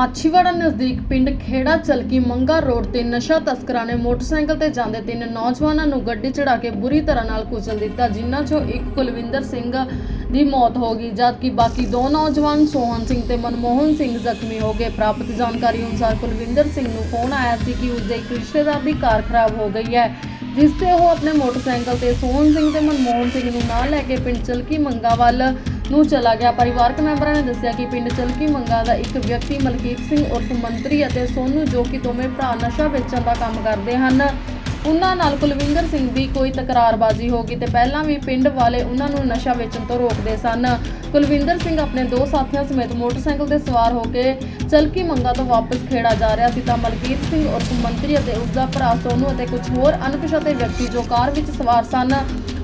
ਮਾਛੀਵਾੜਾ ਨਜ਼ਦੀਕ ਪਿੰਡ ਖੇੜਾ ਚਲਕੀ ਮੰਗਾ ਰੋਡ ਤੇ ਨਸ਼ਾ ਤਸਕਰਾਂ ਨੇ ਮੋਟਰਸਾਈਕਲ ਤੇ ਜਾਂਦੇ ਤਿੰਨ ਨੌਜਵਾਨਾਂ ਨੂੰ ਗੱਡੀ ਚੜਾ ਕੇ ਬੁਰੀ ਤਰ੍ਹਾਂ ਨਾਲ ਕੁਚਲ ਦਿੱਤਾ, ਜਿਨ੍ਹਾਂ 'ਚੋਂ ਇੱਕ ਕੁਲਵਿੰਦਰ ਸਿੰਘ ਦੀ ਮੌਤ ਹੋ ਗਈ, ਜਦਕਿ ਬਾਕੀ ਦੋ ਨੌਜਵਾਨ ਸੋਹਨ ਸਿੰਘ ਤੇ ਮਨਮੋਹਨ ਸਿੰਘ ਜ਼ਖਮੀ ਹੋ ਗਏ। ਪ੍ਰਾਪਤ ਜਾਣਕਾਰੀ ਅਨੁਸਾਰ ਕੁਲਵਿੰਦਰ ਸਿੰਘ ਨੂੰ ਫੋਨ ਆਇਆ ਸੀ ਕਿ ਉਸਦੇ ਇੱਕ ਰਿਸ਼ਤੇਦਾਰ ਦੀ ਕਾਰ ਖਰਾਬ ਹੋ ਗਈ ਹੈ, ਜਿਸ ਤੇ ਉਹ ਆਪਣੇ ਮੋਟਰਸਾਈਕਲ ਤੇ ਸੋਹਨ ਸਿੰਘ ਤੇ ਮਨਮੋਹਨ ਸਿੰਘ ਨੂੰ ਨਾਲ ਲੈ ਕੇ ਪਿੰਡ ਚਲਕੀ ਮੰਗਾ ਵੱਲ ਨੂੰ ਚਲਾ ਗਿਆ। ਪਰਿਵਾਰਕ ਮੈਂਬਰਾਂ ਨੇ ਦੱਸਿਆ ਕਿ ਪਿੰਡ ਚਲਕੀ ਮੰਗਾ ਦਾ ਇੱਕ ਵਿਅਕਤੀ ਮਲਕੀਤ ਸਿੰਘ ਉਰਫ ਮੰਤਰੀ ਅਤੇ ਸੋਨੂ ਜੋ ਕਿ ਦੋਵੇਂ ਭਰਾ ਨਸ਼ਾ ਵੇਚਣ ਦਾ ਕੰਮ ਕਰਦੇ ਹਨ। ਉਹਨਾਂ ਨਾਲ ਕੁਲਵਿੰਦਰ ਸਿੰਘ ਦੀ ਕੋਈ ਤਕਰਾਰਬਾਜ਼ੀ ਹੋ ਗਈ ਤੇ ਪਹਿਲਾਂ ਵੀ ਪਿੰਡ ਵਾਲੇ ਉਹਨਾਂ ਨੂੰ ਨਸ਼ਾ ਵੇਚਣ ਤੋਂ ਰੋਕਦੇ ਸਨ। ਕੁਲਵਿੰਦਰ ਸਿੰਘ ਆਪਣੇ ਦੋ ਸਾਥੀਆਂ ਸਮੇਤ ਮੋਟਰਸਾਈਕਲ ਤੇ ਸਵਾਰ ਹੋ ਕੇ ਚਲਕੀ ਮੰਗਾ ਤੋਂ ਵਾਪਸ ਖੇੜਾ ਜਾ ਰਿਹਾ ਸੀ ਤਾਂ ਮਲਕੀਤ ਸਿੰਘ ਉਰਫ ਮੰਤਰੀ ਅਤੇ ਉਸ ਦਾ ਭਰਾ ਸੋਨੂ ਅਤੇ ਕੁਝ ਹੋਰ ਅਣਪਛਾਤੇ ਵਿਅਕਤੀ ਜੋ ਕਾਰ ਵਿੱਚ ਸਵਾਰ ਸਨ।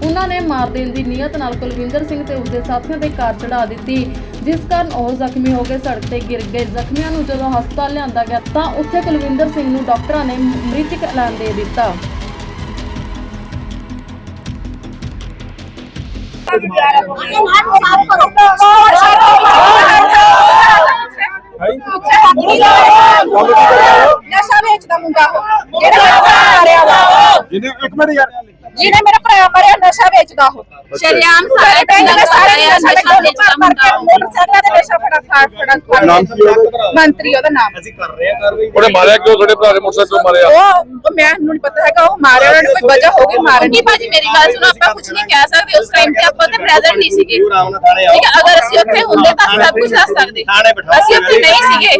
ਉਹਨਾਂ ਨੇ ਮਾਰ ਦੇਣ ਦੀ ਨੀਅਤ ਨਾਲ ਕੁਲਵਿੰਦਰ ਸਿੰਘ ਤੇ ਉਸਦੇ ਸਾਥੀਆਂ ਤੇ ਕਾਰ ਚੜਾ ਦਿੱਤੀ ਜਿਸ ਕਾਰਨ ਉਹ ਜ਼ਖਮੀ ਹੋ ਕੇ ਸੜਕ ਤੇ ਗਿਰ ਗਏ। ਜ਼ਖਮੀਆਂ ਨੂੰ ਜਦੋਂ ਹਸਪਤਾਲ ਲਿਆਂਦਾ ਗਿਆ ਤਾਂ ਉੱਥੇ ਕੁਲਵਿੰਦਰ ਸਿੰਘ ਨੂੰ ਡਾਕਟਰਾਂ ਨੇ ਮ੍ਰਿਤਕ ਐਲਾਨ ਦੇ ਦਿੱਤਾ। ਨਸ਼ਾ ਵੇਚਦਾ ਮੁੰਡਾ ਉਹ। ਜਿਹੜਾ ਮੇਰਾ ਭਰਾ ਮਾਰਿਆ ਵਾ। ਜਿਹਨੇ ਇੱਕ ਮਿੰਟ ਯਾਰ। ਜਿਹਨੇ ਮੇਰਾ ਭਰਾ ਮਾਰਿਆ ਨਸ਼ਾ ਵੇਚਦਾ ਉਹ। ਸ਼ਰੇਆਮ ਸਾਰੇ ਪਿੰਡ ਦੇ ਸਾਰੇ ਨਸ਼ਾ ਨਸ਼ਾ ਵੇਚਦਾ ਵੇਚਦਾ ਮੁੰਡਾ। ਮੋਟਰਸਾਈਕਲ ਤੇ ਨਸ਼ਾ ਫੜਾ ਫੜਾ ਫੜਾ ਨਾਮ ਕੀ ਉਹਦਾ? ਮੰਤਰੀ ਉਹਦਾ ਨਾਮ। ਅਸੀਂ ਕਰ ਰਹੇ ਹਾਂ ਕਾਰਵਾਈ। ਉਹਨੇ ਮਾਰਿਆ ਕਿਉਂ? ਤੁਹਾਡੇ ਭਰਾ ਦੇ ਮੋਟਰਸਾਈਕਲ ਤੋਂ ਮਾਰਿਆ? ਉਹ ਉਹ ਮੈਨੂੰ ਨਹੀਂ ਪਤਾ ਹੈਗਾ ਉਹ ਮਾਰਿਆ ਉਹਨਾਂ ਨੂੰ ਕੋਈ ਵਜ੍ਹਾ ਹੋਗੀ ਮਾਰਨ ਨਹੀਂ ਭਾਜੀ ਮੇਰੀ ਗੱਲ ਸੁਣੋ ਆਪਾਂ ਕੁਝ ਨਹੀਂ ਕਹਿ ਸਕਦੇ ਉਸ ਟਾਈਮ ਤੇ ਆਪਾਂ ਤੇ ਪ੍ਰੈਜ਼ੈਂਟ ਨਹੀਂ ਸੀਗੇ। ਠੀਕ ਹੈ ਅਗਰ ਅਸੀਂ ਉੱਥੇ ਹੁੰਦੇ ਤਾਂ ਸਭ ਕੁਝ ਦੱਸ ਸਕਦੇ। ਅਸੀਂ ਉੱਥੇ ਨਹੀਂ ਸੀਗੇ।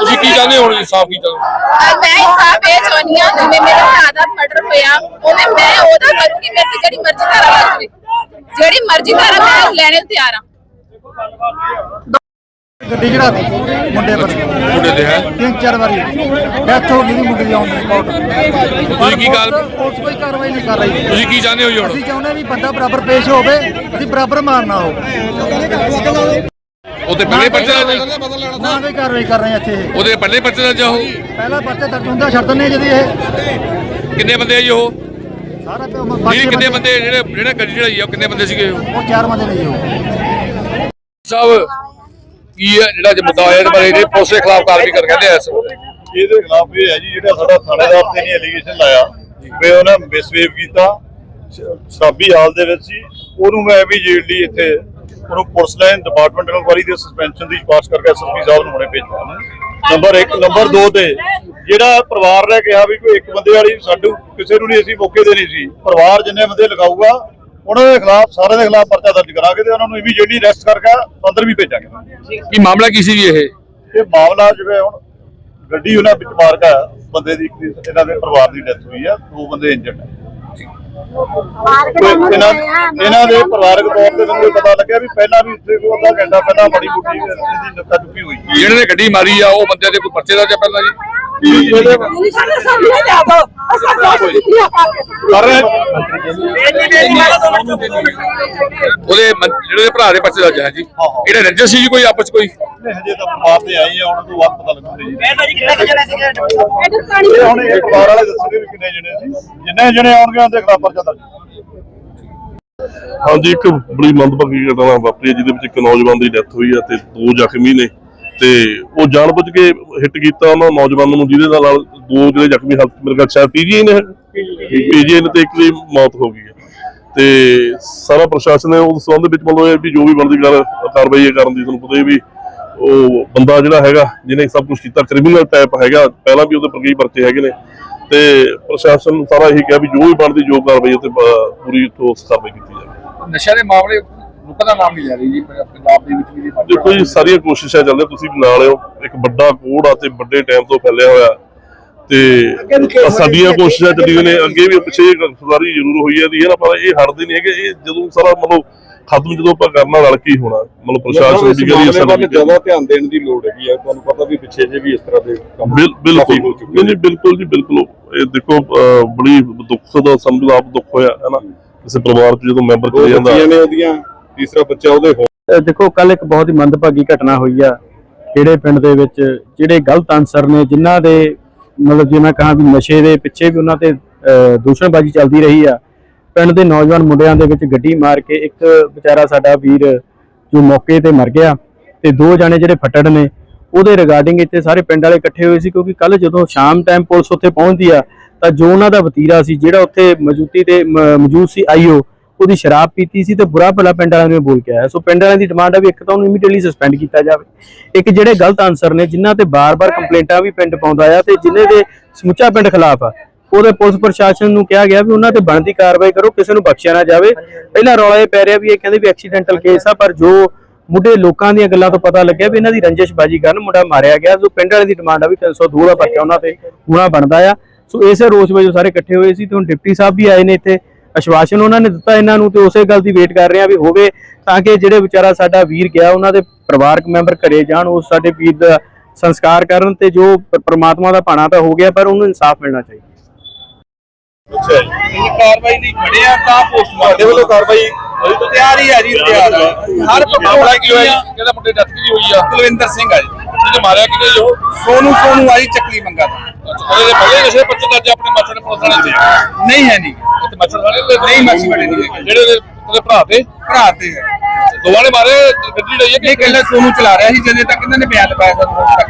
ਤੁਸੀਂ ਕੀ ਚਾਹੁੰਦੇ ਹੋ ਹੁਣ ਇਨਸਾਫ ਕੀ ਚਾਹੁੰਦੇ ਮੈਂ ਇਨਸਾਫ ਇਹ ਚਾਹੁੰਦੀ ਹਾਂ ਜਿਵੇਂ ਮੇਰੇ ਭਰਾ ਦਾ ਮਰਡਰ ਹੋਇਆ ਉਹਨੇ ਮੈਂ ਉਹਦਾ ਕਰੂੰਗੀ ਮੇਰੇ ਤੇ ਜਿਹੜੀ ਮਰਜ਼ੀ ਧਾਰਾ ਲੱਗ ਜਾਵੇ ਜਿਹੜੀ ਮਰਜ਼ੀ ਧਾਰਾ ਮੈਂ ਲੈਣੇ ਨੂੰ ਤਿਆਰ ਹਾਂ ਗੱਡੀ ਦਿੱਤੀ ਮੁੰਡੇ ਪਰ। ਮੁੰਡੇ ਦੇ ਹੈ। ਤਿੰਨ ਚਾਰ ਵਾਰੀ। ਡੈਥ ਹੋ ਗਈ ਦੀ ਮੁੰਡੇ ਦੀ ਕੋਟ ਤੁਸੀਂ ਕੀ ਗੱਲ ਪੁਲਿਸ ਕੋਈ ਕਾਰਵਾਈ ਨਹੀਂ ਕਰ ਰਹੀ। ਤੁਸੀਂ ਕੀ ਚਾਹੁੰਦੇ ਹੋ ਜੀ ਹੁਣ? ਅਸੀਂ ਚਾਹੁੰਦੇ ਵੀ ਬੰਦਾ ਬਰਾਬਰ ਪੇਸ਼ ਹੋਵੇ ਅਸੀਂ ਬਰਾਬਰ ਮਾਰਨਾ ਹੋ ਉਹਦੇ ਪਹਿਲੇ ਪਰਚਾ ਦਾ ਨਾ ਕੋਈ ਕਾਰਵਾਈ ਕਰ ਰਹੇ ਇੱਥੇ। ਇਹ। ਉਹਦੇ ਪਹਿਲੇ ਪਰਚੇ ਦਾ ਜਾਓ ਪਹਿਲਾ ਪਰਚਾ ਦਰਜ ਹੁੰਦਾ ਛੱਡ ਦਿੰਦੇ ਜਦੀ ਇਹ। ਕਿੰਨੇ ਬੰਦੇ ਆ ਜੀ ਉਹ? ਸਾਰਾ ਪਿਓ ਨਹੀਂ ਕਿੰਨੇ ਬੰਦੇ ਜਿਹੜੇ ਜਿਹੜੇ ਗੱਡੀ ਚੜਾਈ ਆ ਉਹ ਕਿੰਨੇ ਬੰਦੇ ਸੀਗੇ ਉਹ? ਉਹ ਚਾਰ ਬੰਦੇ ਨਹੀਂ ਉਹ ਸਾਹਿਬ ਕੀ ਹੈ ਜਿਹੜਾ ਅੱਜ ਮੁੱਦਾ ਹੋਇਆ ਇਹਦੇ ਬਾਰੇ ਜਿਹੜੇ ਪੁਲਿਸ ਦੇ ਖਿਲਾਫ ਕਾਰਵਾਈ ਕਰ ਕਹਿੰਦੇ ਆ ਇਸ ਵੇਲੇ? ਇਹਦੇ ਖਿਲਾਫ ਇਹ ਹੈ ਜੀ ਜਿਹੜਾ ਸਾਡਾ ਥਾਣੇਦਾਰ ਤੇ ਨਹੀਂ ਐਲੀਗੇਸ਼ਨ ਲਾਇਆ ਵੀ ਉਹਨੇ ਮਿਸਵੇਵ ਕੀਤਾ ਸ਼- ਸ਼ਰਾਬੀ ਹਾਲ ਦੇ ਵਿੱਚ ਸੀ ਉਹਨੂੰ ਮੈਂ ਇਮੀਡੀਏਟਲੀ ਇੱਥੇ ਉਹਨੂੰ ਪੁਲਿਸ ਲਾਈਨ ਡਿਪਾਰਟਮੈਂਟ ਨੂੰ ਵਾਰੀ ਦੇ ਸਸਪੈਂਸ਼ਨ ਦੀ ਪਾਸ ਕਰਕੇ ਐਸਐਸਪੀ ਸਾਹਿਬ ਨੂੰ ਹੁਣੇ ਭੇਜਿਆ ਨੰਬਰ 1 ਨੰਬਰ 2 ਤੇ ਜਿਹੜਾ ਪਰਿਵਾਰ ਨੇ ਕਿਹਾ ਵੀ ਕੋਈ ਇੱਕ ਬੰਦੇ ਵਾਲੀ ਸਾਡੂ ਕਿਸੇ ਨੂੰ ਨਹੀਂ ਅਸੀਂ ਮੌਕੇ ਦੇ ਨਹੀਂ ਸੀ। ਪਰਿਵਾਰ ਜਿੰਨੇ ਬੰਦੇ ਲਗਾਊਗਾ ਉਹਨਾਂ ਦੇ ਖਿਲਾਫ ਸਾਰਿਆਂ ਦੇ ਖਿਲਾਫ ਪਰਚਾ ਦਰਜ ਕਰਾਂਗੇ ਤੇ ਉਹਨਾਂ ਨੂੰ ਇਮੀਡੀਏਟਲੀ ਅਰੈਸਟ ਕਰਕੇ ਅੰਦਰ ਵੀ ਭੇਜਾਂਗੇ। ਕੀ ਮਾਮਲਾ ਕੀ ਸੀ ਜੀ ਇਹ? ਇਹ ਮਾਮਲਾ ਜਿਵੇਂ ਹੁਣ ਗੱਡੀ ਉਹਨਾਂ ਵਿੱਚ ਮਾਰ ਗਿਆ ਬੰਦੇ ਦੀ ਇਹਨਾਂ ਦੇ ਪਰਿਵਾਰ ਦੀ ਡੈਥ ਹੋਈ ਆ ਦੋ ਬੰਦੇ ਇੰਜਰਡ ਇਹਨਾਂ ਇਹਨਾਂ ਦੇ ਪਰਿਵਾਰਕ ਤੌਰ ਤੇ ਮੈਨੂੰ ਪਤਾ ਲੱਗਿਆ ਵੀ ਪਹਿਲਾਂ ਵੀ ਇੱਥੇ ਕੋਈ ਅੱਧਾ ਘੰਟਾ ਪਹਿਲਾਂ ਬੜੀ ਮੁੱਠੀ ਇਹਦੀ ਨੱਕਾ ਚੁੱਕੀ ਹੋਈ। ਜਿਹੜੇ ਨੇ ਗੱਡੀ ਮਾਰੀ ਆ ਉਹ ਬੰਦਿਆਂ ਦੇ ਕੋਈ ਪਰਚੇ ਦਾ ਜਾਂ ਪਹਿਲਾਂ ਜੀ? ਇਹਦੇ ਸਾਡੇ ਸਾਹਮਣੇ ਲਿਆ ਦੋ। ਅਸਾਂ ਦੋਸ਼ ਦਿੱਤੀਆਂ ਪਾ ਕੇ। ਕਰ ਰਹੇ? ਉਹਦੇ ਮੰ- ਜਿਹੜੇ ਉਹਦੇ ਭਰਾ ਦੇ ਪਰਚੇ ਦਾ ਜਾਂ। ਜੀ। ਇਹਦੇ ਰੰਜਸ ਸੀ ਜੀ ਕੋਈ ਆਪਸ ਕੋਈ? ਨੇ ਹਜੇ ਤਾਂ ਪਰਿਵਾਰ ਤੇ ਆਈ ਆ ਉਹਨਾਂ ਤੋਂ ਬਾਅਦ ਪਤਾ ਲੱਗੂਗਾ ਜੀ। ਇਹ ਹੁਣ ਇੱਕ ਵਾਰ ਵਾਲੇ ਦੱਸਣਗੇ ਵੀ ਕਿੰਨੇ ਜਣੇ ਸੀ ਜਿੰਨੇ ਜਣੇ ਆਉਣਗੇ ਉਹਨਾਂ ਦੇ ਖਿਲਾਫ ਪਰਚਾ ਦਰਜ ਹਾਂਜੀ, ਇੱਕ ਬੜੀ ਮੰਦਭਾਗੀ ਘਟਨਾ ਵਾਪਰੀ ਜਿਹਦੇ ਵਿੱਚ ਇੱਕ ਨੌਜਵਾਨ ਦੀ ਡੈਥ ਹੋਈ ਹੈ ਤੇ ਦੋ ਜ਼ਖਮੀ ਨੇ ਤੇ ਉਹ ਜਾਣਬੁੱਝ ਕੇ ਹਿੱਟ ਕੀਤਾ ਉਹਨਾਂ ਨੌਜਵਾਨ ਨੂੰ, ਜਿਹਦੇ ਨਾਲ ਦੋ ਜਿਹੜੇ ਜ਼ਖਮੀ ਹਾਲਤ ਮੇਰੇ ਖਿਆਲ ਸ਼ਾਇਦ ਪੀਜੀਆਈ ਨੇ ਪੀਜੀਆਈ ਨੇ ਤੇ ਇੱਕ ਦੀ ਮੌਤ ਹੋ ਗਈ ਹੈ। ਤੇ ਸਾਰਾ ਪ੍ਰਸ਼ਾਸਨ ਨੇ ਉਸ ਸੰਬੰਧ ਵਿੱਚ ਮਤਲਬ ਇਹ ਵੀ ਜੋ ਵੀ ਬਣਦੀ ਕਰ, ਕਾਰਵਾਈ ਹੈ ਕਰਨ ਦੀ ਤੁਹਾਨੂੰ ਪਤਾ ਹੀ ਵੀ ਉਹ ਬੰਦਾ ਜਿਹੜਾ ਹੈਗਾ, ਜਿਹਨੇ ਸਭ ਕੁਝ ਕੀਤਾ ਕ੍ਰਿਮੀਨਲ ਟਾਈਪ ਹੈਗਾ, ਪਹਿਲਾਂ ਵੀ ਉਹਦੇ ਪਰ ਕਈ ਪਰਚੇ ਹੈਗੇ ਨੇ। ਤੇ ਪ੍ਰਸ਼ਾਸਨ ਨੂੰ ਸਾਰਾ ਇਹੀ ਕਿਹਾ ਵੀ ਜੋ ਵੀ ਬਣਦੀ ਜੋ ਕਾਰਵਾਈ ਹੈ ਤੇ ਬ- ਪੂਰੀ ਠੋਸ ਕਾਰਵਾਈ ਕੀਤੀ ਜਾਵੇ। ਨਸ਼ਾ ਦੇ ਮਾਮਲੇ ਰੁਕਣ ਦਾ ਨਾਮ ਨਹੀਂ ਲੈ ਰਹੀ ਜੀ ਪੰਜਾਬ ਦੇ ਵਿੱਚ ਵੀ ਦੇਖੋ ਜੀ ਸਾਰੀਆਂ ਕੋਸ਼ਿਸ਼ਾਂ ਚੱਲ ਰਹੀਆਂ ਤੁਸੀਂ ਵੀ ਨਾਲ ਹੋ ਇੱਕ ਵੱਡਾ ਕੋੜ ਆ ਤੇ ਵੱਡੇ ਟਾਈਮ ਤੋਂ ਫੈਲਿਆ ਹੋਇਆ। ਤੇ ਸਾਡੀਆਂ ਕੋਸ਼ਿਸ਼ਾਂ ਚੱਲੀਆਂ ਨੇ ਅੱਗੇ ਵੀ ਪਿੱਛੇ ਗ੍ਰਿਫਤਾਰੀ ਜ਼ਰੂਰ ਹੋਈ ਹੈ ਦੀ ਹੈ ਨਾ ਪਰ ਇਹ ਹਟਦੇ ਨਹੀਂ ਹੈਗੇ। ਇਹ ਜਦੋਂ ਸਾਰਾ ਮਤਲਬ ਖਤਮ ਜਦੋਂ ਆਪਾਂ ਕਰਨਾ ਰਲ ਕੇ ਹੀ ਹੋਣਾ? ਮਤਲਬ ਪ੍ਰਸ਼ਾਸਨ ਦੀ ਕਰੀ ਅਸਰ ਵੱਲ ਜ਼ਿਆਦਾ ਧਿਆਨ ਦੇਣ ਦੀ ਲੋੜ ਹੈਗੀ ਹੈ ਤੁਹਾਨੂੰ ਪਤਾ ਵੀ ਪਿੱਛੇ ਜੇ ਵੀ ਇਸ ਤਰ੍ਹਾਂ ਦੇ ਕੰਮ ਬਿਲ- ਬਿਲਕੁਲ। ਨਹੀਂ ਨਹੀਂ ਬਿਲਕੁਲ ਜੀ ਬਿਲਕੁਲ। ਇਹ ਦੇਖੋ ਬੜੀ ਦੁੱਖ ਦਾ ਸਮਝ ਆਪ ਦੁੱਖ ਹੋਇਆ ਹੈ ਨਾ? ਕਿਸੇ ਪਰਿਵਾਰ ਚ ਜਦੋਂ ਮੈਂਬਰ ਚਲੇ ਜਾਂਦਾ। ਨੇ ਉਹਦੀਆਂ ਤੀਸਰਾ ਬੱਚਾ ਉਹਦੇ ਦੇਖੋ ਕੱਲ ਇੱਕ ਬਹੁਤ ਹੀ ਮੰਦਭਾਗੀ ਘਟਨਾ ਹੋਈ ਆ ਕਿਹੜੇ ਪਿੰਡ ਦੇ ਵਿੱਚ ਜਿਹੜੇ ਗਲਤ ਅਨਸਰ ਨੇ ਜਿਨ੍ਹਾਂ ਦੇ ਮਤਲਬ ਜੇ ਮੈਂ ਕਹਾਂ ਵੀ ਨਸ਼ੇ ਦੇ ਪਿੱਛੇ ਵੀ ਉਹਨਾਂ ਤੇ ਦੂਸ਼ਣਬਾਜ਼ੀ ਚੱਲਦੀ ਰਹੀ ਆ ਪਿੰਡ ਦੇ ਨੌਜਵਾਨ ਮੁੰਡਿਆਂ ਦੇ ਵਿੱਚ ਗੱਡੀ ਮਾਰ ਕੇ ਇੱਕ ਵਿਚਾਰਾ ਸਾਡਾ ਵੀਰ ਜੋ ਮੌਕੇ ਤੇ ਮਰ ਗਿਆ ਤੇ ਦੋ ਜਾਣੇ ਜਿਹੜੇ ਫੱਟੜ ਨੇ, ਉਹਦੇ ਰਿਗਾਰਡਿੰਗ ਇੱਥੇ ਸਾਰੇ ਪਿੰਡ ਵਾਲੇ ਇਕੱਠੇ ਹੋਏ ਸੀ ਕਿਉਂਕਿ ਕੱਲ ਜਦੋਂ ਸ਼ਾਮ ਟਾਈਮ ਪੁਲਿਸ ਉੱਥੇ ਪਹੁੰਚਦੀ ਆ, ਤਾਂ ਜੋ ਉਹਨਾਂ ਦਾ ਵਤੀਰਾ ਸੀ, ਜਿਹੜਾ ਉੱਥੇ ਮੌਜੂਦੀ ਤੇ ਮੌਜੂਦ ਸੀ ਆਈਓ, ਉਹਦੀ ਸ਼ਰਾਬ ਪੀਤੀ ਸੀ ਤੇ ਬੁਰਾ ਭਲਾ ਪਿੰਡ ਵਾਲਿਆਂ ਨੂੰ ਬੋਲ ਕੇ ਆਇਆ। ਸੋ ਪਿੰਡ ਵਾਲਿਆਂ ਦੀ ਡਿਮਾਂਡ ਆ ਵੀ ਇੱਕ ਤਾਂ ਉਹਨੂੰ ਇਮੀਡੀਏਟਲੀ ਸਸਪੈਂਡ ਕੀਤਾ ਜਾਵੇ। ਇੱਕ ਜਿਹੜੇ ਗਲਤ ਆਨਸਰ ਨੇ, ਜਿਨ੍ਹਾਂ ਤੇ ਬਾਰ-ਬਾਰ ਕੰਪਲੇਂਟਾਂ ਵੀ ਪਿੰਡ ਪਾਉਂਦਾ ਆ ਤੇ ਜਿਨ੍ਹਾਂ ਦੇ ਸਮੁੱਚਾ ਪਿੰਡ ਖਿਲਾਫ ਆ ਉਹਦੇ ਪੁਲਿਸ ਪ੍ਰਸ਼ਾਸਨ ਨੂੰ ਕਿਹਾ ਗਿਆ ਵੀ ਉਹਨਾਂ ਤੇ ਬਣਦੀ ਕਾਰਵਾਈ ਕਰੋ, ਕਿਸੇ ਨੂੰ ਬਖਸ਼ਿਆ ਨਾ ਜਾਵੇ। ਪਹਿਲਾਂ ਰੌਲਾ ਇਹ ਪੈ ਰਿਹਾ ਵੀ ਇਹ ਕਹਿੰਦੇ ਵੀ ਐਕਸੀਡੈਂਟਲ ਕੇਸ ਆ, ਪਰ ਜੋ ਮੁੱਢੇ ਲੋਕਾਂ ਦੀਆਂ ਗੱਲਾਂ ਤੋਂ ਪਤਾ ਲੱਗਿਆ ਵੀ ਇਹਨਾਂ ਦੀ ਰੰਜਿਸ਼ਬਾਜੀ ਕਾਰਨ ਮੁੰਡਾ ਮਾਰਿਆ ਗਿਆ। ਸੋ ਪਿੰਡ ਵਾਲੇ ਦੀ ਡਿਮਾਂਡ ਆ ਵੀ 302 ਦਾ ਪਰਚਾ ਉਹਨਾਂ ਤੇ ਹੋਣਾ ਬਣਦਾ ਆ। ਸੋ ਇਸੇ ਰੋਸ ਵਜੋਂ ਸਾਰੇ ਇਕੱਠੇ ਹੋਏ ਸੀ ਤੇ ਹੁਣ ਡਿਪਟੀ ਸਾਹਿਬ ਵੀ ਆਏ ਨੇ ਇੱਥੇ। ਅਸ਼ਵਾਸਨ ਉਹਨਾਂ ਨੇ ਦਿੱਤਾ ਇਹਨਾਂ ਨੂੰ ਤੇ ਉਸੇ ਗੱਲ ਦੀ ਵੇਟ ਕਰ ਰਹੇ ਆ ਵੀ ਹੋਵੇ ਤਾਂ ਕਿ ਜਿਹੜੇ ਵਿਚਾਰਾ ਸਾਡਾ ਵੀਰ ਗਿਆ, ਉਹਨਾਂ ਦੇ ਪਰਿਵਾਰਕ ਮੈਂਬਰ ਘਰੇ ਜਾਣ, ਉਹ ਸਾਡੇ ਵੀਰ ਦਾ ਸੰਸਕਾਰ ਕਰਨ ਤੇ ਜੋ ਪਰਮਾਤਮਾ ਦਾ ਭਾਣਾ ਤਾਂ ਹੋ ਗਿਆ, ਪਰ ਉਹਨੂੰ ਇਨਸਾਫ ਮਿਲਣਾ ਚਾਹੀਦਾ। ਅੱਛਾ ਜੀ। ਕਾਰਵਾਈ ਨਹੀਂ ਖੜਿਆ ਤਾਂ ਤੁਹਾਡੇ ਵੱਲੋਂ ਕਾਰਵਾਈ ਤਿਆਰ ਹੀ ਹੈ ਜੀ ਤਿਆਰ ਹਰ ਮਾਮਲਾ ਕੀ ਹੋਇਆ ਜੀ? ਕਿਹੜਾ ਮੁੰਡੇ ਡੈਥ ਕੀ ਹੋਈ ਆ ਕੁਲਵਿੰਦਰ ਸਿੰਘ ਆ ਜੀ। ਜਿਹਨੇ ਮਾਰਿਆ ਕਿਹਨੇ ਜੋ ਸੋਨੂ ਸੋਨੂ ਆਈ ਚੱਕਲੀ ਮੰਗਾ ਦਾ ਉਹਦੇ ਦੇ ਪਹਿਲੇ ਨਸ਼ੇ ਪੱਤੇ ਦਾ ਅੱਜ ਆਪਣੇ ਮੱਛਰ ਪੁਲਿਸ ਵਾਲੇ ਦੇ? ਨਹੀਂ ਹੈ ਨਹੀਂ। ਤੇ ਮੱਛਰ ਵਾਲੇ ਦੇ? ਨਹੀਂ ਮਾਛੀ ਵਾਲੇ ਨਹੀਂ ਹੈਗੇ। ਜਿਹੜੇ ਉਹਦੇ ਉਹਦੇ ਭਰਾ ਤੇ? ਭਰਾ ਤੇ ਹੈ। ਦੋਵਾਂ ਨੇ ਮਾਰੇ ਗੱਡੀ ਲਈ ਇਹ ਕਹਿੰਦਾ ਸੋਨੂ ਚਲਾ ਰਿਹਾ ਸੀ ਜਦੋਂ ਤੱਕ ਇਹਨਾਂ ਨੇ ਬਿਆਨ ਪਾਇਆ ਸਾਨੂੰ ਤੱਕ